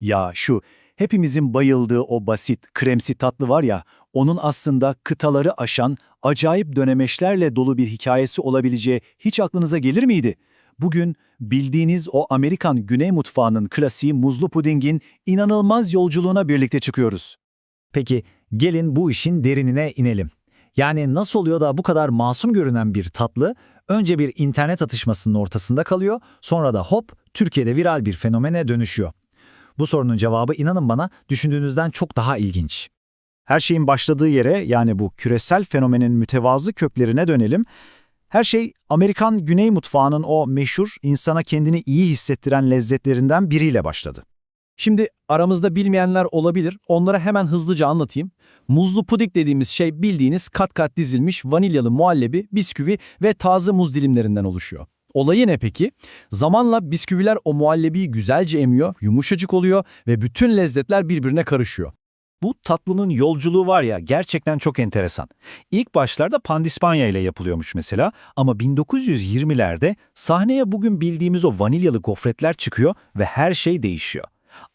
Ya şu, hepimizin bayıldığı o basit, kremsi tatlı var ya, onun aslında kıtaları aşan, acayip dönemeçlerle dolu bir hikayesi olabileceği hiç aklınıza gelir miydi? Bugün bildiğiniz o Amerikan güney mutfağının klasiği muzlu pudingin inanılmaz yolculuğuna birlikte çıkıyoruz. Peki gelin bu işin derinine inelim. Yani nasıl oluyor da bu kadar masum görünen bir tatlı önce bir internet atışmasının ortasında kalıyor, sonra da hop Türkiye'de viral bir fenomene dönüşüyor. Bu sorunun cevabı inanın bana düşündüğünüzden çok daha ilginç. Her şeyin başladığı yere yani bu küresel fenomenin mütevazı köklerine dönelim. Her şey Amerikan Güney mutfağının o meşhur insana kendini iyi hissettiren lezzetlerinden biriyle başladı. Şimdi aramızda bilmeyenler olabilir. Onlara hemen hızlıca anlatayım. Muzlu puding dediğimiz şey bildiğiniz kat kat dizilmiş vanilyalı muhallebi, bisküvi ve taze muz dilimlerinden oluşuyor. Olayı ne peki? Zamanla bisküviler o muhallebiyi güzelce emiyor, yumuşacık oluyor ve bütün lezzetler birbirine karışıyor. Bu tatlının yolculuğu var ya gerçekten çok enteresan. İlk başlarda pandispanya ile yapılıyormuş mesela ama 1920'lerde sahneye bugün bildiğimiz o vanilyalı gofretler çıkıyor ve her şey değişiyor.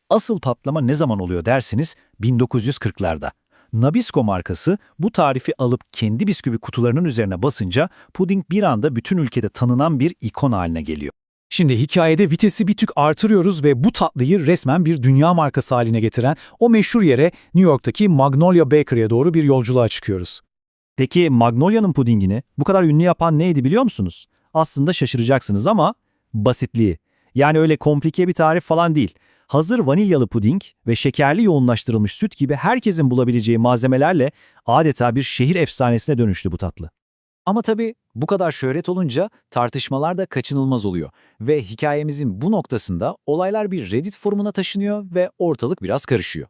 Asıl patlama ne zaman oluyor dersiniz? 1940'larda. Nabisco markası bu tarifi alıp kendi bisküvi kutularının üzerine basınca puding bir anda bütün ülkede tanınan bir ikon haline geliyor. Şimdi hikayede vitesi bir tık artırıyoruz ve bu tatlıyı resmen bir dünya markası haline getiren o meşhur yere New York'taki Magnolia Bakery'e doğru bir yolculuğa çıkıyoruz. Peki Magnolia'nın pudingini bu kadar ünlü yapan neydi biliyor musunuz? Aslında şaşıracaksınız ama basitliği. Yani öyle komplike bir tarif falan değil. Hazır vanilyalı puding ve şekerli yoğunlaştırılmış süt gibi herkesin bulabileceği malzemelerle adeta bir şehir efsanesine dönüştü bu tatlı. Ama tabii bu kadar şöhret olunca tartışmalar da kaçınılmaz oluyor ve hikayemizin bu noktasında olaylar bir Reddit forumuna taşınıyor ve ortalık biraz karışıyor.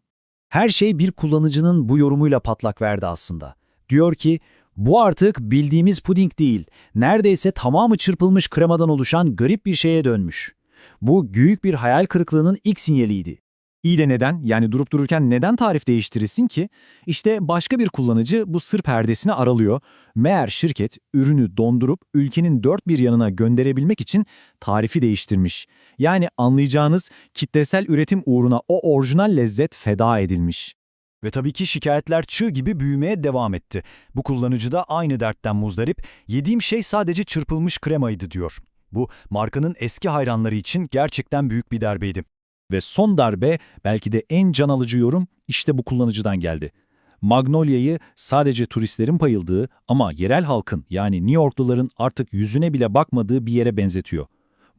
Her şey bir kullanıcının bu yorumuyla patlak verdi aslında. Diyor ki, bu artık bildiğimiz puding değil, neredeyse tamamı çırpılmış kremadan oluşan garip bir şeye dönmüş. Bu büyük bir hayal kırıklığının ilk sinyaliydi. İyi de neden? Yani durup dururken neden tarif değiştirirsin ki? İşte başka bir kullanıcı bu sır perdesini aralıyor. Meğer şirket ürünü dondurup ülkenin dört bir yanına gönderebilmek için tarifi değiştirmiş. Yani anlayacağınız kitlesel üretim uğruna o orijinal lezzet feda edilmiş. Ve tabii ki şikayetler çığ gibi büyümeye devam etti. Bu kullanıcı da aynı dertten muzdarip, yediğim şey sadece çırpılmış kremaydı diyor. Bu markanın eski hayranları için gerçekten büyük bir darbeydi. Ve son darbe belki de en can alıcı yorum işte bu kullanıcıdan geldi. Magnolia'yı sadece turistlerin payıldığı ama yerel halkın yani New Yorkluların artık yüzüne bile bakmadığı bir yere benzetiyor.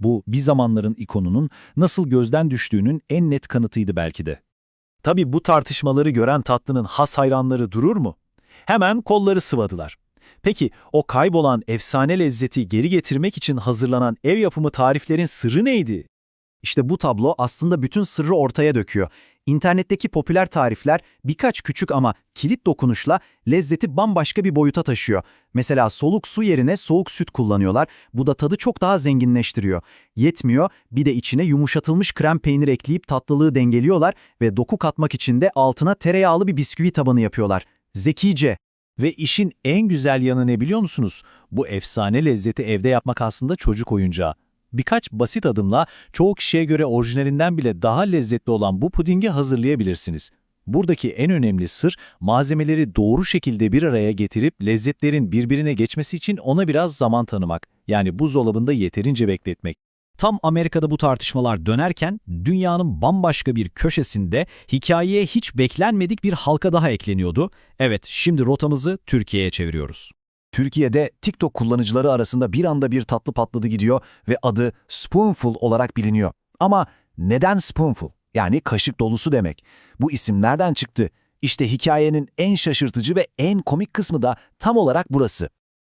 Bu bir zamanların ikonunun nasıl gözden düştüğünün en net kanıtıydı belki de. Tabii bu tartışmaları gören tatlının has hayranları durur mu? Hemen kolları sıvadılar. Peki o kaybolan efsane lezzeti geri getirmek için hazırlanan ev yapımı tariflerin sırrı neydi? İşte bu tablo aslında bütün sırrı ortaya döküyor. İnternetteki popüler tarifler birkaç küçük ama kilit dokunuşla lezzeti bambaşka bir boyuta taşıyor. Mesela soluk su yerine soğuk süt kullanıyorlar. Bu da tadı çok daha zenginleştiriyor. Yetmiyor, bir de içine yumuşatılmış krem peynir ekleyip tatlılığı dengeliyorlar ve doku katmak için de altına tereyağlı bir bisküvi tabanı yapıyorlar. Zekice. Ve işin en güzel yanı ne biliyor musunuz? Bu efsane lezzeti evde yapmak aslında çocuk oyuncağı. Birkaç basit adımla çoğu kişiye göre orijinalinden bile daha lezzetli olan bu pudingi hazırlayabilirsiniz. Buradaki en önemli sır malzemeleri doğru şekilde bir araya getirip lezzetlerin birbirine geçmesi için ona biraz zaman tanımak. Yani buzdolabında yeterince bekletmek. Tam Amerika'da bu tartışmalar dönerken dünyanın bambaşka bir köşesinde hikayeye hiç beklenmedik bir halka daha ekleniyordu. Evet, şimdi rotamızı Türkiye'ye çeviriyoruz. Türkiye'de TikTok kullanıcıları arasında bir anda bir tatlı patladı gidiyor ve adı Spoonful olarak biliniyor. Ama neden Spoonful? Yani kaşık dolusu demek. Bu isim nereden çıktı? İşte hikayenin en şaşırtıcı ve en komik kısmı da tam olarak burası.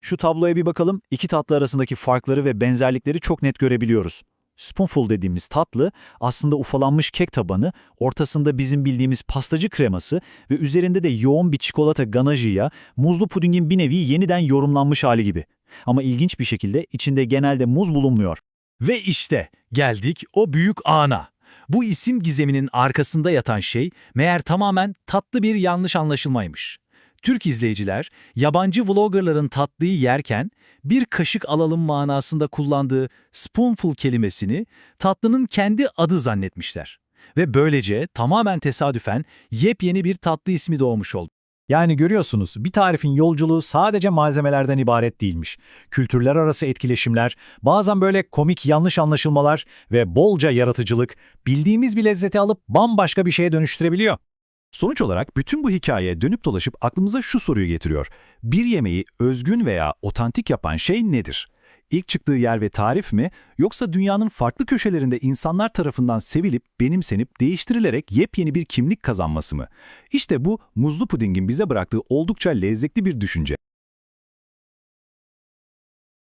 Şu tabloya bir bakalım. İki tatlı arasındaki farkları ve benzerlikleri çok net görebiliyoruz. Spoonful dediğimiz tatlı aslında ufalanmış kek tabanı, ortasında bizim bildiğimiz pastacı kreması ve üzerinde de yoğun bir çikolata ganajıyla muzlu pudingin bir nevi yeniden yorumlanmış hali gibi. Ama ilginç bir şekilde içinde genelde muz bulunmuyor. Ve işte geldik o büyük ana. Bu isim gizeminin arkasında yatan şey meğer tamamen tatlı bir yanlış anlaşılmaymış. Türk izleyiciler, yabancı vloggerların tatlıyı yerken bir kaşık alalım manasında kullandığı spoonful kelimesini tatlının kendi adı zannetmişler. Ve böylece tamamen tesadüfen yepyeni bir tatlı ismi doğmuş oldu. Yani görüyorsunuz bir tarifin yolculuğu sadece malzemelerden ibaret değilmiş. Kültürler arası etkileşimler, bazen böyle komik yanlış anlaşılmalar ve bolca yaratıcılık bildiğimiz bir lezzeti alıp bambaşka bir şeye dönüştürebiliyor. Sonuç olarak bütün bu hikaye dönüp dolaşıp aklımıza şu soruyu getiriyor. Bir yemeği özgün veya otantik yapan şey nedir? İlk çıktığı yer ve tarif mi yoksa dünyanın farklı köşelerinde insanlar tarafından sevilip, benimsenip, değiştirilerek yepyeni bir kimlik kazanması mı? İşte bu muzlu pudingin bize bıraktığı oldukça lezzetli bir düşünce.